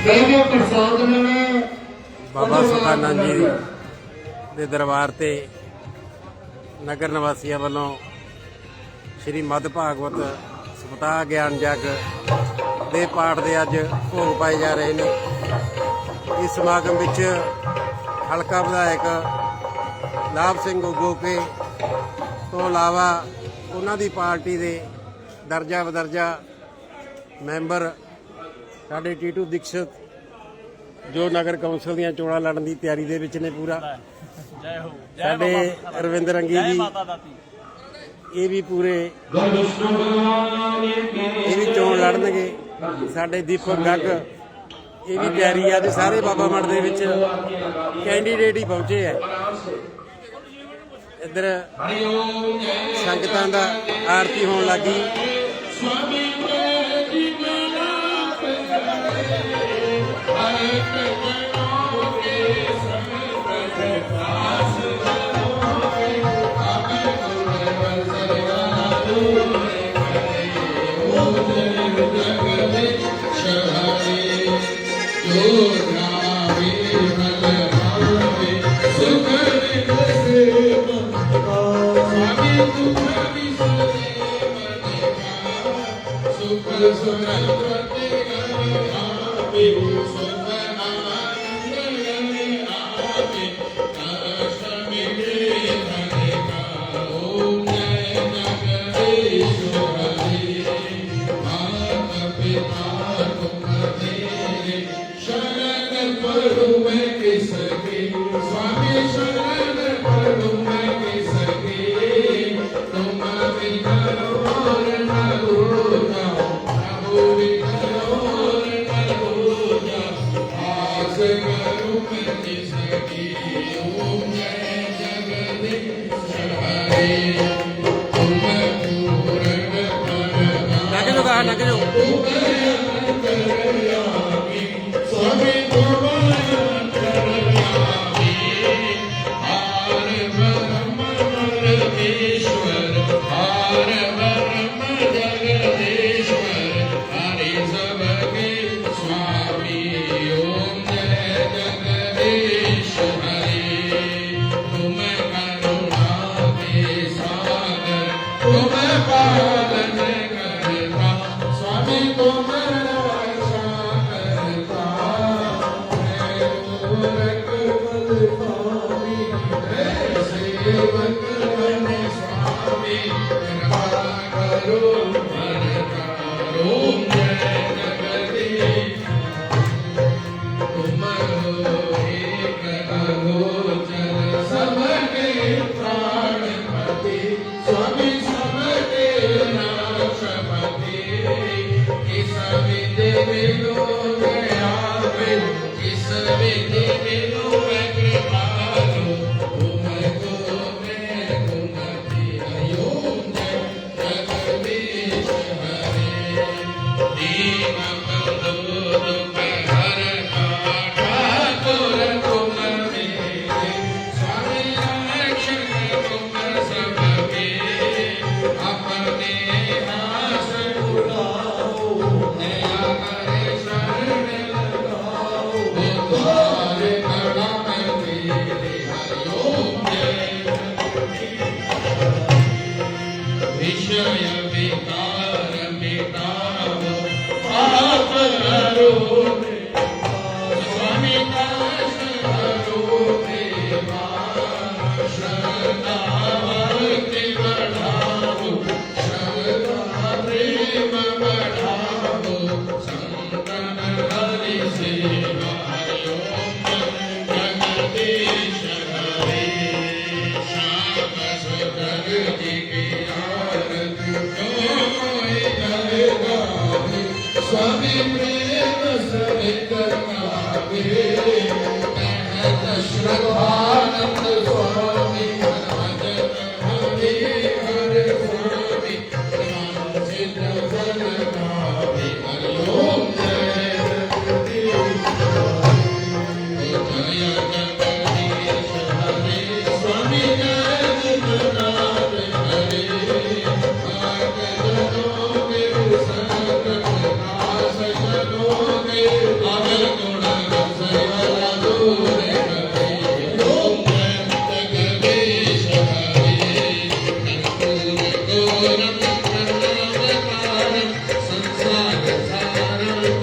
ਇਹਦੇ ਪ੍ਰਸਾਦ ਨੇ ਬਾਬਾ ਸੁਖਾਨੰਦ ਜੀ ਦੇ ਦਰਬਾਰ ਤੇ ਨਗਰ ਨਿਵਾਸੀਆਂ ਵੱਲੋਂ ਸ੍ਰੀ ਮਦ ਭਾਗਵਤ ਸਪਤਾਹ ਗਿਆਨ ਜਗ ਦੇ ਪਾਠ ਦੇ ਅੱਜ ਭੋਗ ਪਾਏ ਜਾ ਰਹੇ ਨੇ। ਇਸ ਸਮਾਗਮ ਵਿੱਚ ਹਲਕਾ ਵਿਧਾਇਕ ਲਾਭ ਸਿੰਘ ਉਗੋਕੇ ਤੋਂ ਇਲਾਵਾ ਉਹਨਾਂ ਦੀ ਪਾਰਟੀ ਦੇ ਦਰਜਾ ਬਦਰਜਾ ਮੈਂਬਰ ਸਾਡੇ ਟੀਟੂ ਦੀਕਸ਼ਤ ਜੋ ਨਗਰ ਕੌਂਸਲ ਦੀਆਂ ਚੋਣਾਂ ਲੜਨ ਦੀ ਤਿਆਰੀ ਦੇ ਵਿੱਚ ਨੇ ਪੂਰਾ। ਜੈ ਹੋ ਸਾਡੇ ਰਵਿੰਦਰ ਰੰਗੀ ਜੈ ਜੀ ਮਾਤਾ ਦਾਤੀ ਇਹ ਵੀ ਪੂਰੇ ਇਹ ਵੀ ਚੋਣ ਲੜਨਗੇ। ਸਾਡੇ ਦੀਪਕ ਗੱਗ ਇਹ ਵੀ ਤਿਆਰੀ ਆ ਤੇ ਸਾਰੇ ਬਾਬਾ ਮੜ ਦੇ ਵਿੱਚ ਕੈਂਡੀਡੇਟ ਹੀ ਪਹੁੰਚੇ ਆ। ਇੱਧਰ ਸੰਗਤਾਂ ਦਾ ਆਰਤੀ ਹੋਣ ਲੱਗੀ। Sukhal Sunal Prati Gana Bhava Bhava Jagdish Hare Aleluia.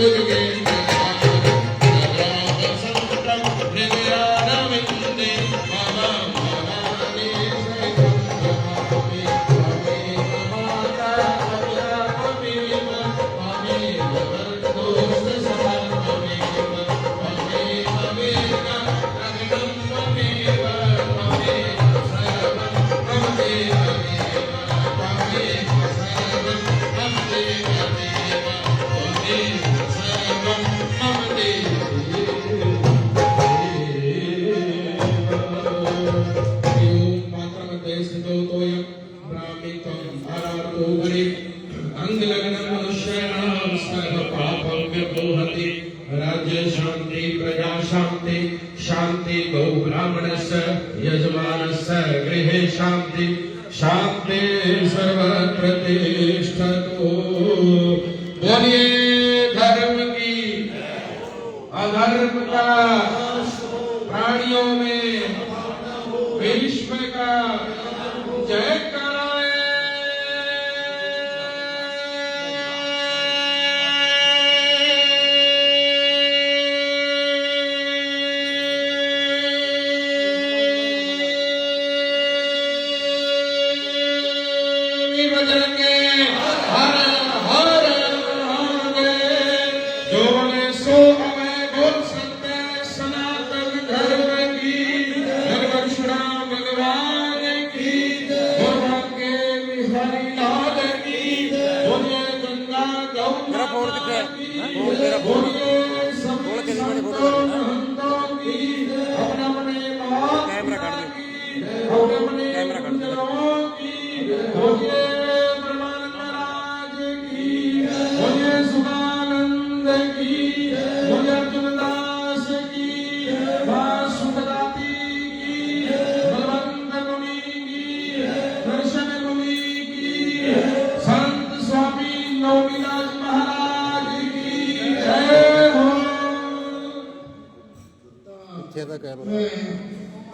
Thank you. गृहे शांति शांति सर्वत्र तिष्ठतु Bom, era bom. ਮੈਂ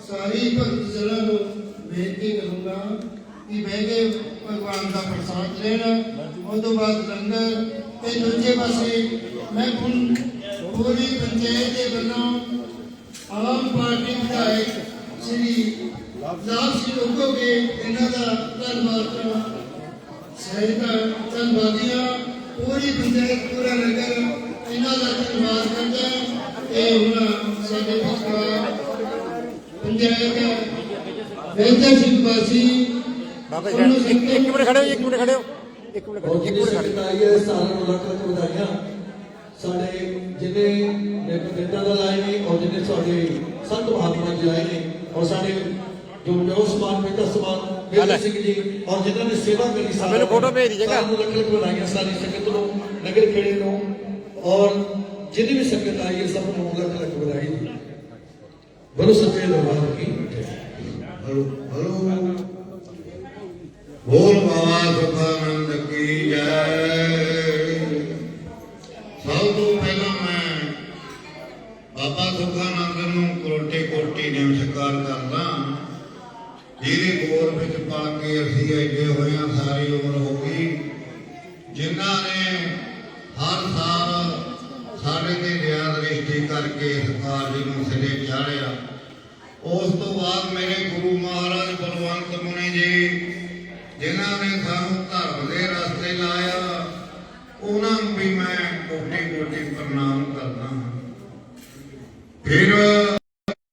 ਸਾਰੀ ਭਗਤ ਜਨਾਂ ਨੂੰ ਬੇਨਤੀ ਕਰੂੰਗਾ ਕਿ ਬਹਿ ਭਗਵਾਨ ਦਾ ਪ੍ਰਸਾਦ ਲੈਣ ਉਸ ਤੋਂ ਬਾਅਦ ਲੰਗਰ ਤੇ ਦੂਜੇ ਪਾਸੇ ਮੈਂ ਹੁਣ ਪੂਰੀ ਪੰਚਾਇਤ ਦੇ ਵੱਲੋਂ ਆਮ ਪਾਰਟੀ ਵਿਧਾਇਕ ਸ੍ਰੀ ਲਾਲ ਸਿੰਘ ਉੱਗੋਗੇ ਇਹਨਾਂ ਦਾ ਧੰਨਵਾਦ ਸਹਿਤਾ ਧੰਨਵਾਦੀਆਂ, ਪੂਰੀ ਪੰਚਾਇਤ, ਪੂਰਾ ਨਗਰ ਇਹਨਾਂ ਦਾ ਧੰਨਵਾਦ ਕਰਦਾ ਹੈ ਇਹ ਹੁਣ ਸਾਡੇ ਵਿਚਕਾਰ ਪੰਚਾਇਤ ਬੇਹਤਰ ਸਿੰਘ ਵਾਸੀ ਬਾਬਾ ਜੀ ਇੱਕ ਇੱਕ ਮਿੰਟ ਖੜੇ ਹੋ ਜੀ, ਇੱਕ ਮਿੰਟ ਖੜੇ ਹੋ ਇੱਕ ਮਿੰਟ ਖੜੇ ਹੋ, ਬਹੁਤ ਇੱਕ ਜੀ ਮਿੰਟ ਖੜੇ ਹੋ। ਸੰਗਤ ਆਈ ਹੈ ਸਾਰਿਆਂ ਨੂੰ ਲੱਖ ਲੱਖ ਵਧਾਈਆਂ ਸਾਡੇ ਜਿਹਨੇ ਨੇਤਾ ਦਾ ਲਾਏ ਨੇ ਔਰ ਜਿਹਨੇ ਸਾਡੇ ਸੰਤ ਮਹਾਤਮਾ ਜੀ ਆਏ ਨੇ ਔਰ ਸਾਡੇ ਜੋ ਜੋ ਸਮਾਨ ਪਿਤਾ ਸਮਾਨ ਬੇਦਰ ਸਿੰਘ ਜੀ ਔਰ ਜਿਨ੍ਹਾਂ ਨੇ ਸੇਵਾ ਕਰੀ ਸਾਰਿਆਂ ਮੈਨੂੰ ਫੋਟੋ ਭੇਜ ਦੀਜੇਗਾ। ਸਾਰਿਆਂ ਨੂੰ ਲੱਖ ਲੱਖ ਵਧਾਈਆਂ ਸਾਰੀ ਸੰਗਤ ਨੂੰ ਨਗਰ ਖੇੜੇ ਨੂੰ ਔਰ ਜਿਹਦੀ ਵੀ ਸੰਗਤ ਆਈ ਹੈ, ਸਭ ਨੂੰ ਲੱਖ ਲੱਖ ਵਧਾਈ। ਬੋਲੋ ਸੱਚੇ ਦਰਬਾਰ ਕੀ? ਹਲੋ ਹਲੋ ਬੋਲ ਬਾਬਾ ਸੁਖਾਨੰਦ ਕੀ ਜੈ। ਸਭ ਤੋਂ ਪਹਿਲਾਂ ਮੈਂ ਬਾਬਾ ਸੁਖਾਨੰਦ ਨੂੰ ਕੋਟੇ ਕੋਟੀ ਨਮਸਕਾਰ ਕਰਦਾ। ਜਿਹਦੇ ਗੋਰ ਵਿੱਚ ਪਲ ਕੇ ਅਸੀਂ ਐਡੇ ਹੋਇਆਂ ਸਾਰੀ ਉਮਰ ਹੋ ਗਈ। ਜਿਨ੍ਹਾਂ ਨੇ ਹਰ ਸਾਲ ਕਰਕੇ ਇਸ ਕਾਰਜ ਨੂੰ ਸਿਰੇ ਚਾੜਿਆ। ਉਸ ਤੋਂ ਬਾਅਦ ਮੇਰੇ ਗੁਰੂ ਮਹਾਰਾਜ ਬਲਵੰਤ ਮੁਨੀ ਜੀ, ਜਿਨ੍ਹਾਂ ਨੇ ਸਾਨੂੰ ਧਰਮ ਦੇ ਰਸਤੇ ਲਾਇਆ, ਉਹਨਾਂ ਨੂੰ ਵੀ ਮੈਂ ਕੋਟੀ ਕੋਟੀ ਪ੍ਰਣਾਮ ਕਰਦਾ ਹਾਂ। ਫਿਰ